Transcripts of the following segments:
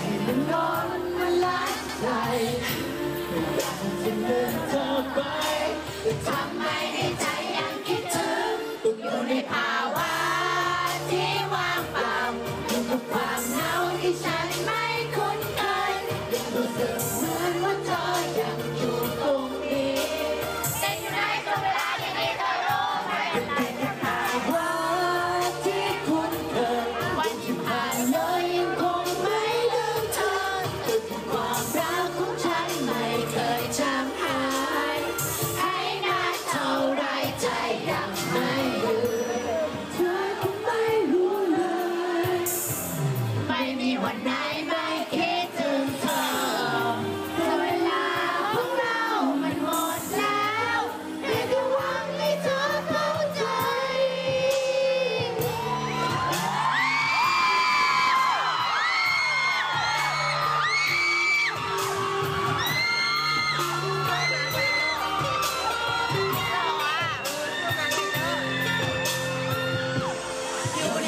ให้มันนอนมันละใจไม่อยากจะเดินเธอไปแต่ทำ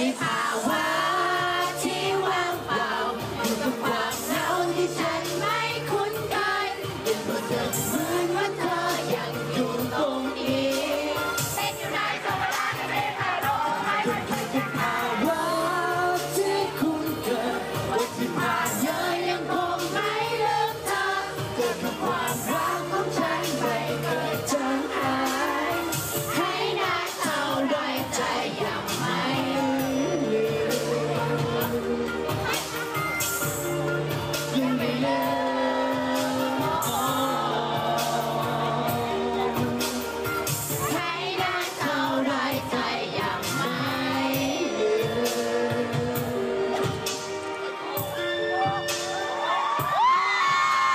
Power.